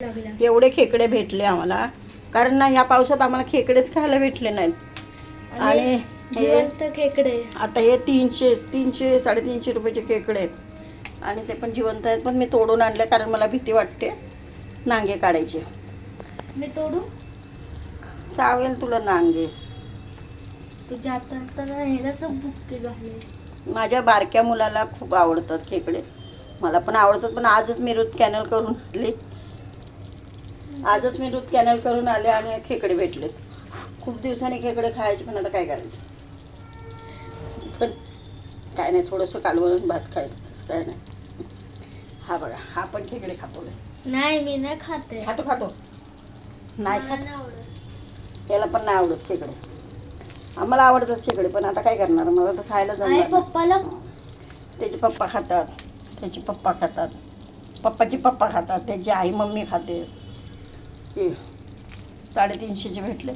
एवढे खेकडे भेटले आम्हाला. कारण ना ह्या पावसात आम्हाला खेकडेच खायला भेटले नाहीत. आणि जिवंत खेकडे. आता हे तीनशे तीनशे साडेतीनशे रुपयाचे खेकडे आहेत. आणि ते पण जिवंत आहेत. पण मी तोडून आणले कारण मला भीती वाटते नांगे काढायचे. मी तोडू? चावेल तुला नांगे. बुक्की झाले माझ्या बारक्या मुलाला खूप आवडतात खेकडे. मला पण आवडतात पण आजच मी रूट कॅनल करून आणले. आजच मी रूट कॅनल करून आले आणि खेकडे भेटलेत. खूप दिवसांनी खेकडे खायचे पण आता काय करायचं? पण काय नाही थोडंसं कालवण भात खायचं काय नाही. हा बघा हा पण खेकडे खातो नाही मी नाही खाते खातो खातो? नाही खात याला पण नाही आवडत खेकडे. आम्हाला आवडतात खेकडे पण आता काय करणार? मला तर खायला जमणार नाही. पप्पाला त्याचे पप्पा खातात. त्याचे पप्पा खातात. पप्पाची पप्पा खातात. त्याची आई मम्मी खाते. साडेतीनशेचे भेटले